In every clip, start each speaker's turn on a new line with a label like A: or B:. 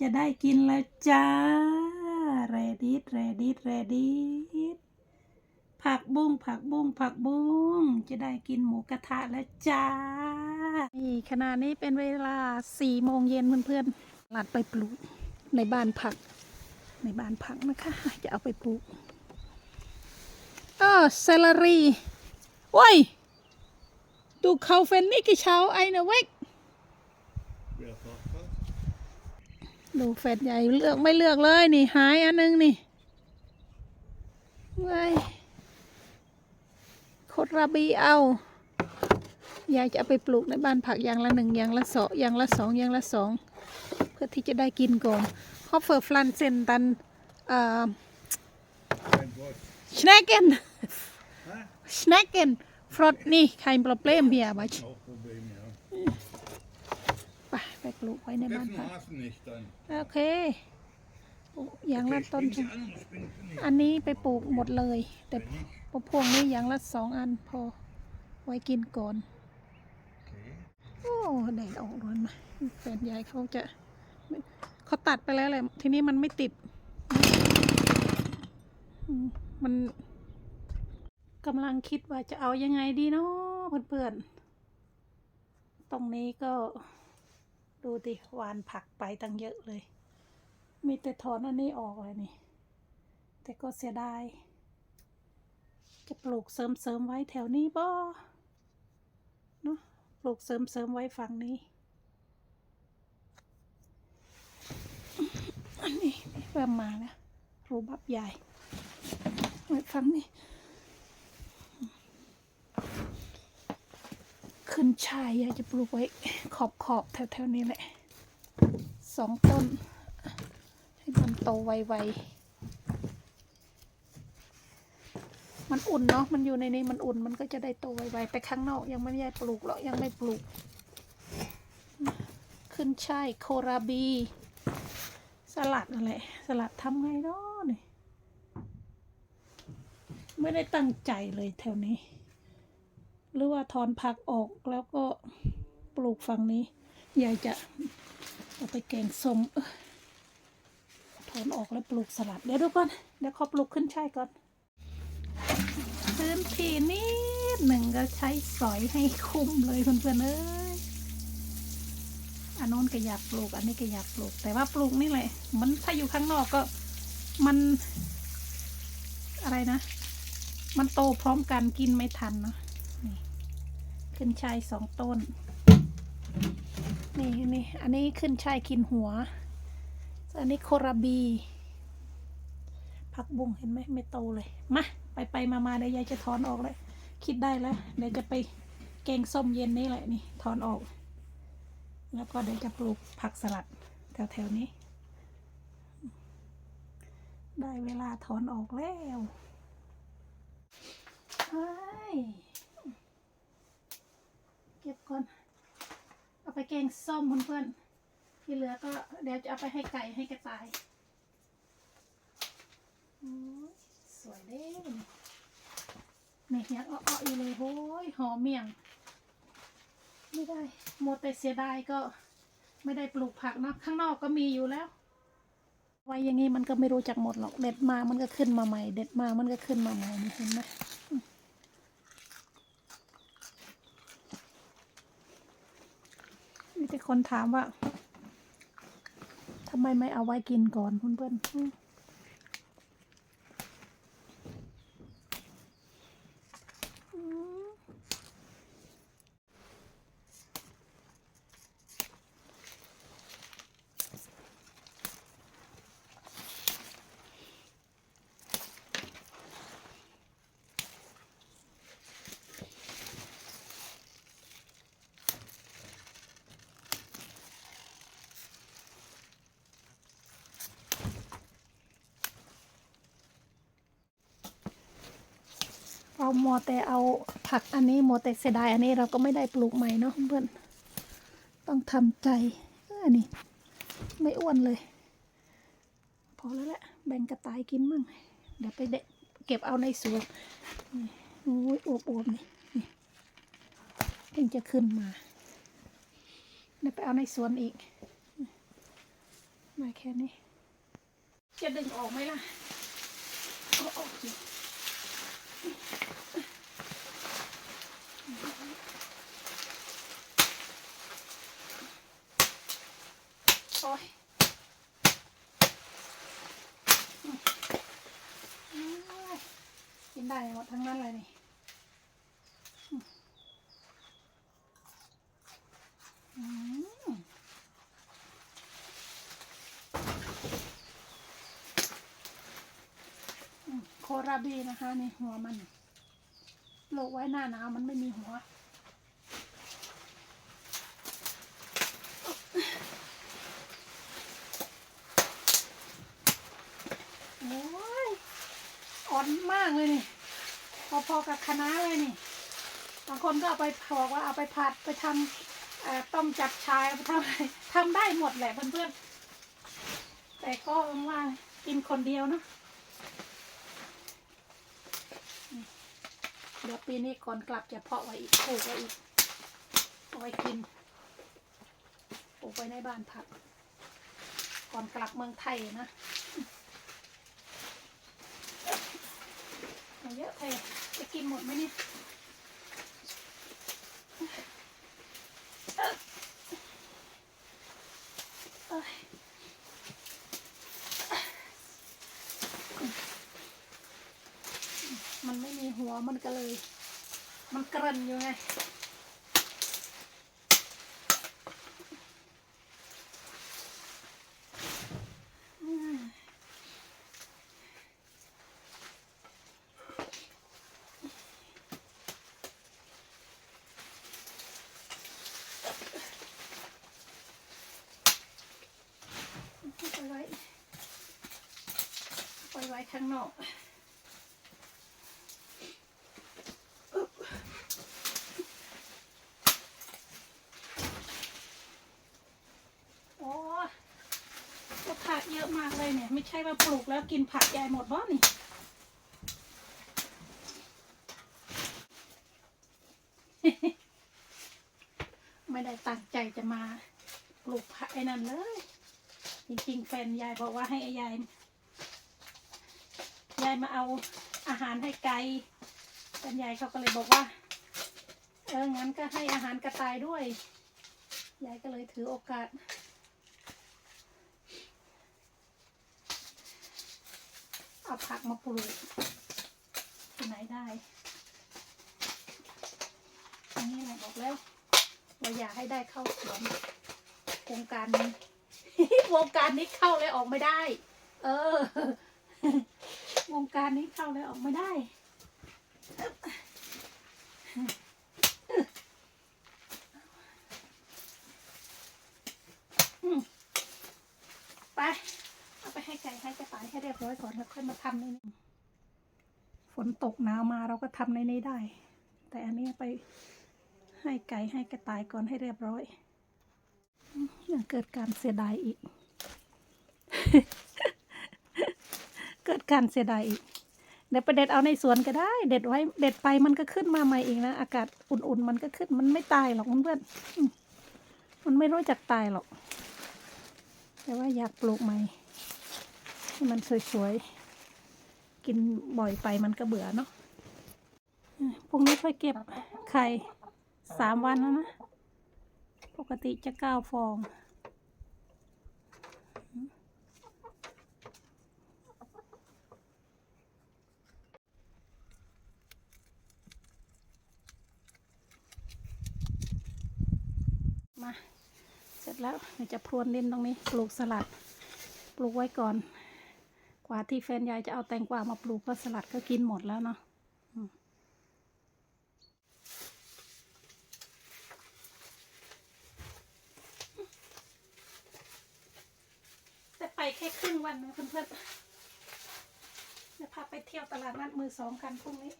A: จะได้กินแล้วจ้าแรดิสแรดิสแรดิสผักบุ้งผักบุ้งผักบุ้งจะได้กินหมูกระทะแล้วจ้า นี่ขณะนี้เป็นเวลาสี่โมงเย็นเพื่อนๆลัดไปปลูกในบ้านผัก ในบ้านผักนะคะ จะเอาไปปลูกเออเซลารีโว้ยดูเขาเฟนนี่กี่เช้าไอนะเวก ดูเฟดใหญ่เลือกไม่เลือกเลยนี่หายอันนึงนี่เว้ยโคตรราบีเอายายจะเอาไปปลูกในบ้านผักอย่างละหนึ่งอย่างละสองอย่างละสองอย่างละสองเพื่อที่จะได้กินก่อนฮอฟเฟอร์ฟลันเซนตันเอ่อ
B: Kein Wort.
A: สแนกเกน
B: Hä?
A: สแนกเกนฟรอดนี่ใครปลอบเปลมเบียบัช
B: Auch Problem, ja.
A: ไปไปปลูกไว้ในบ้าน
B: Essen
A: ผัก
B: hast du nicht dann.
A: โอเคปลูกอย่างละ
B: Okay,
A: ต้น
B: spring sie an, spring sie nicht.
A: อันนี้ไปปลูกหมดเลย แต่
B: Wenn nicht,
A: พวกพวงนี้อย่างละสองอันพอไว้กินก่อน
B: okay.
A: โอ้แดดออกร้อนมาแฟนยายเขาจะเขาตัดไปแล้วแหละทีนี้มันไม่ติดอืมมันกำลังคิดว่าจะเอายังไงดีเนาะเพื่อนๆ ตรงนี้ก็ ดูดิหวานผักไปตั้งเยอะเลย มีแต่ถอนอันนี้ออกเลยนี่ แต่ก็เสียดาย จะปลูกเสริมเสริมๆไว้แถวนี้บ่เนาะปลูกเสริมเสริมๆไว้ฝั่งนี้อันนี้เริ่มมาแล้วรูบับใหญ่ไว้ฝั่งนี้ ขึ้นชายอยากจะปลูกไว้ขอบขอบแถวๆนี้แหละสองต้น ให้มันโตไวๆมันอุ่นเนาะมันอยู่ในนี้มันอุ่นมันก็จะได้โตไวๆแต่ข้างนอกยังไม่ได้ปลูกหรอกยังไม่ปลูก ขึ้นช่ายโคราบี สลัดอะไรสลัดทำไงเนาะนี่ไม่ได้ตั้งใจเลยแถวนี้ หรือว่าถอนผักออกแล้วก็ปลูกฝั่งนี้ยายจะเอาไปแกงส้มถอนออกแล้วปลูกสลัดเดี๋ยวดูก่อนเดี๋ยวขอปลูกขึ้นช่ายก่อนพื้นที่นิดหนึ่งก็ใช้สอยให้คุ้มเลยเพื่อนๆเอ้ยอันโน้นก็อยากปลูก อันนี้ก็อยากปลูก แต่ว่าปลูกนี่แหละมันถ้าอยู่ข้างนอกก็มันอะไรนะ มันโตพร้อมกันกินไม่ทันเนอะ ขึ้นชายสองต้น นี่นี่อันนี้ขึ้นชายกินหัว อันนี้โคราบี ผักบุ้งเห็นไหมไม่โตเลย มา ไปไปมามาเดี๋ยวยายจะถอนออกเลยคิดได้แล้ว เดี๋ยวจะไปแกงส้มเย็นนี้แหละนี่ถอนออก แล้วก็เดี๋ยวจะปลูกผักสลัดแถวๆนี้ ได้เวลาถอนออกแล้วเฮ้ยเก็บก่อน เอาไปแกงส้มเพื่อนๆที่เหลือก็เดี๋ยวจะเอาไปให้ไก่ให้กระต่ายสวยเด้นี่ยังอ้อๆอยู่เลยโอ้ยหอมเมี่ยง ไม่ได้โมวแต่เสียดายก็ไม่ได้ปลูกผักเนาะข้างนอกก็มีอยู่แล้ว ไว้อย่างงี้มันก็ไม่รู้จักหมดหรอกเด็ดมามันก็ขึ้นมาใหม่ เด็ดมามันก็ขึ้นมาใหม่นี่เห็นไหมอืมมีแต่ คนถามว่าทำไมไม่เอาไว้กินก่อนเพื่อนๆ เรามัวแต่เอาผักอันนี้มัวแต่เสียดายอันนี้เราก็ไม่ได้ปลูกใหม่เนาะเพื่อนต้องทำใจอันนี้ ไม่อ้วนเลย พอแล้วแหละแบ่งกระต่ายกินมั่งเดี๋ยวไปเด็ดเก็บเอาในสวนนี่โอ้ยอวบๆนี่นี่เพิ่งจะขึ้นมาเดี๋ยวไปเอาในสวนอีกมาแค่นี้ จะดึงออกไหมล่ะเอาออก โอ้ยกินได้หมดทั้งนั้นเลยนี่โคราบีนะคะในหัวมันโลกไว้หน้าหนาวมันไม่มีหัว โอ้ยอ่อนมากเลยนี่ พอๆ กับคะน้าเลยนี่ บางคนก็เอาไปบอกว่าเอาไปผัดไปทำต้มจับชายเอาไปทำอะไรทำได้หมดแหละเพื่อนๆ แต่ก็ว่ากินคนเดียวเนอะเดี๋ยวปีนี้ก่อนกลับจะเพาะไว้อีกปลูกไว้อีกเอาไว้กินปลูกไว้ในบ้านพัก ก่อนกลับเมืองไทยนะ เอาเยอะไปจะกินหมดไหมเนี่ยมันไม่มีหัวมันก็เลย มันกระนอยู่ไง อืมไปไว้ไปไว้ ข้างนอกโอ้ก็ผักเยอะมากเลยเนี่ย ไม่ใช่ว่าปลูกแล้วกินผักใหญ่หมดบ้านี่ไม่ได้ตั้งใจจะมาปลูกผักไอ้นั่นเลย จริงๆ แฟนยายบอกว่าให้ยายายมาเอาอาหารให้ไก่แฟนยายเขาก็เลยบอกว่า เอองั้นก็ให้อาหารกระต่ายด้วย ยายก็เลยถือโอกาส เอาผักมาปลูกที่ไหนได้ อันนี้แหละบอกแล้วเราอยากให้ได้เข้าสวนโครงการนี้วงการนี้เข้าเลยออกไม่ได้ เออ วงการนี้เข้าเลยออกไม่ได้ ไป เอาไปให้ไก่ให้กระต่ายให้เรียบร้อยก่อนแล้วค่อยมาทำในนี้ฝนตกหนาวมาเราก็ทำในนี้ได้ แต่อันนี้ไปให้ไก่ให้กระต่ายก่อนให้เรียบร้อยอยังเกิดการเสียดายอีก เกิดการเสียดายอีกเดี๋ยวไปเด็ดเอาในสวนก็ได้ เด็ดไว้เด็ดไปมันก็ขึ้นมาใหม่เองนะอากาศอุ่นๆมันก็ขึ้นมันไม่ตายหรอกเพื่อนมันไม่รู้จักตายหรอก แต่ว่าอยากปลูกใหม่ให้มันสวยๆกินบ่อยไปมันก็เบื่อเนาะพรุ่งนี้ค่อยเก็บไข่สามวันแล้วนะ ปกติจะเก้าฟอง มา เสร็จ แล้วจะพรวนดินตรงนี้ปลูกสลัด ปลูกไว้ก่อน กว่าที่แฟนยายจะเอาแตงกวามาปลูกก็สลัดก็กินหมดแล้วเนาะแต่ไปแค่ครึ่งวันนะเพื่อนๆจะพาไปเที่ยวตลาดนัดมือสองกันพรุ่งนี้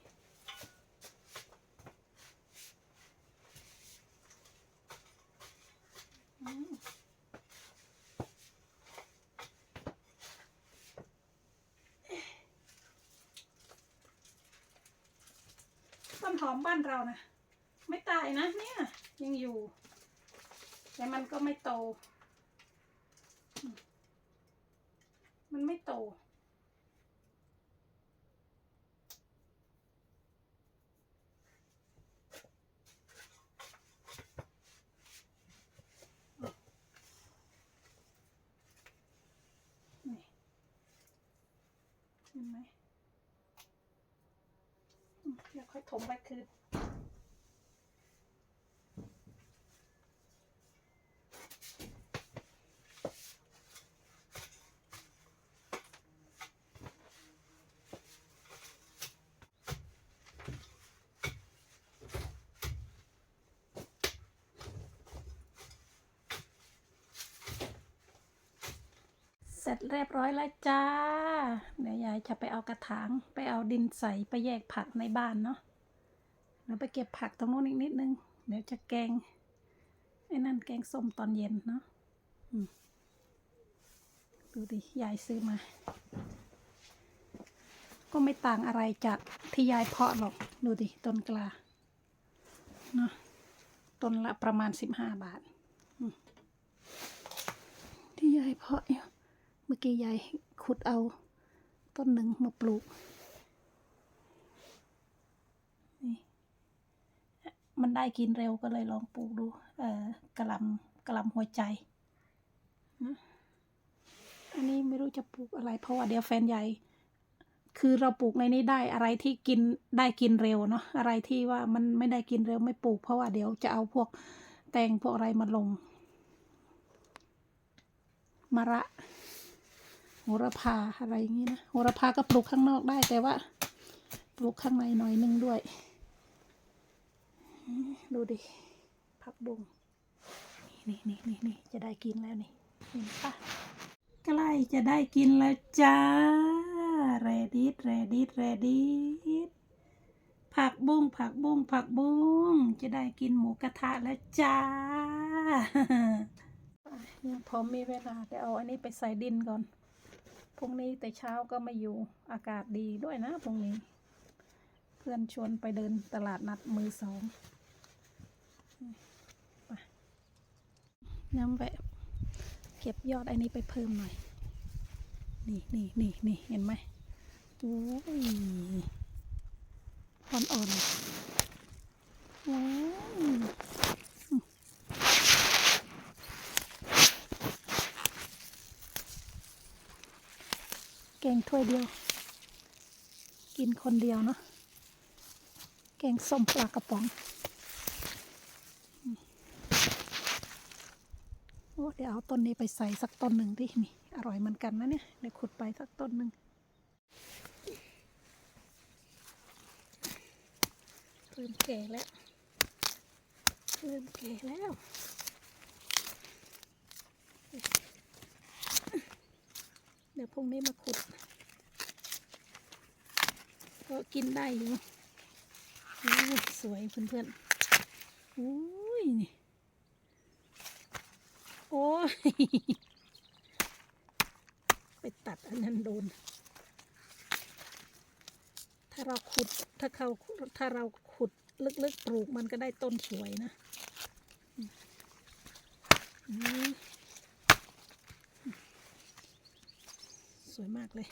A: หอมบ้านเรานะ ไม่ตายนะเนี่ย ยังอยู่ แต่มันก็ไม่โตอืม มันไม่โต นี่เห็นไหมอืมเดี๋ยว ค่อยถมไปคืนเสร็จเรียบร้อยแล้วจ้า เดี๋ยวยายจะไปเอากระถาง ไปเอาดินใส่ไปแยกผักในบ้านเนาะ แล้วไปเก็บผักตรงโน้นอีกนิดนึง เดี๋ยวจะแกง ไอ้นั่นแกงส้มตอนเย็นเนาะดูดิ ยายซื้อมา ก็ไม่ต่างอะไรจากที่ยายเพาะหรอก ดูดิ ต้นกลาเนาะต้นละประมาณสิบห้าบาท ที่ยายเพาะอยู่เมื่อกี้ยายขุดเอาต้นหนึ่งมาปลูก มันได้กินเร็วก็เลยลองปลูกดู เอ่อกระลำกระลำหัวใจนะอันนี้ไม่รู้จะปลูกอะไร เพราะว่าเดี๋ยวแฟนใหญ่ คือเราปลูกในนี้ได้อะไรที่กินได้กินเร็วเนาะอะไรที่ว่ามันไม่ได้กินเร็วไม่ปลูก เพราะว่าเดี๋ยวจะเอาพวกแตงพวกอะไรมาลงมะระโหระพาอะไรอย่างนี้นะโหระพาก็ปลูกข้างนอกได้แต่ว่า ปลูกข้างในหน่อยนึงด้วย ดูดิผักบุ้งนี่นี่นี่นี่จะได้กินแล้วนี่เห็นปะใกล้จะได้กินแล้วจ้าเรดิตเรดิตเรดิตผักบุ้งผักบุ้งผักบุ้งจะได้กินหมูกระทะแล้วจ้ายังพอมีเวลาเดี๋ยวเอาอันนี้ไปใส่ดินก่อนพรุ่งนี้แต่เช้าก็ไม่อยู่อากาศดีด้วยนะพรุ่งนี้ เพื่อนชวนไปเดินตลาดนัดมือสอง ย้ำแบบเก็บยอดอันนี้ไปเพิ่มหน่อย นี่นี่นี่นี่เห็นไหมโอ้ยอ่อนๆว้แกงถ้วยเดียว กินคนเดียวเนาะแกงส้มปลากระป๋องอืมโอ้ เดี๋ยวเอาต้นนี้ไปใส่สักต้นหนึ่งดินี่อร่อยเหมือนกันนะเนี่ยเดี๋ยวขุดไปสักต้นหนึ่งเริ่มแก่แล้วเริ่มแก่แล้วเดี๋ยวพรุ่งนี้มาขุด ก็กินได้อยู่สวยเพื่อนๆโอ้ยนี่ ไปตัดอันนั้นโดน ถ้าเราขุดถ้าเขาถ้าเราขุดลึกๆปลูกมันก็ได้ต้นสวยนะสวยมากเลย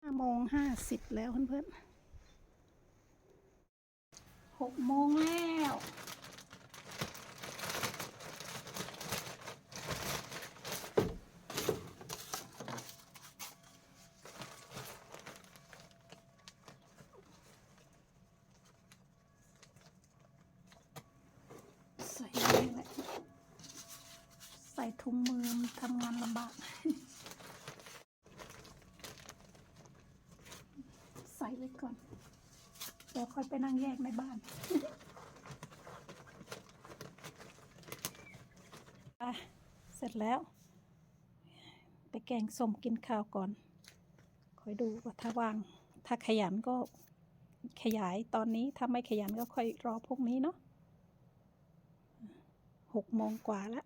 A: ห้าโมงห้าสิบแล้วเพื่อนๆ หกโมงแล้วใส่นี่แหละใส่ถุงมือทำงานลำบาก ใส่ไว้ก่อน เดี๋ยวค่อยไปนั่งแยกในบ้านอะเสร็จแล้ว ไปแกงส้มกินข้าวก่อน คอยดูว่าถ้าว่าง ถ้าขยันก็ขยายตอนนี้ถ้าไม่ขยันก็ค่อยรอพวกนี้เนาะหกโมงกว่าแล้ว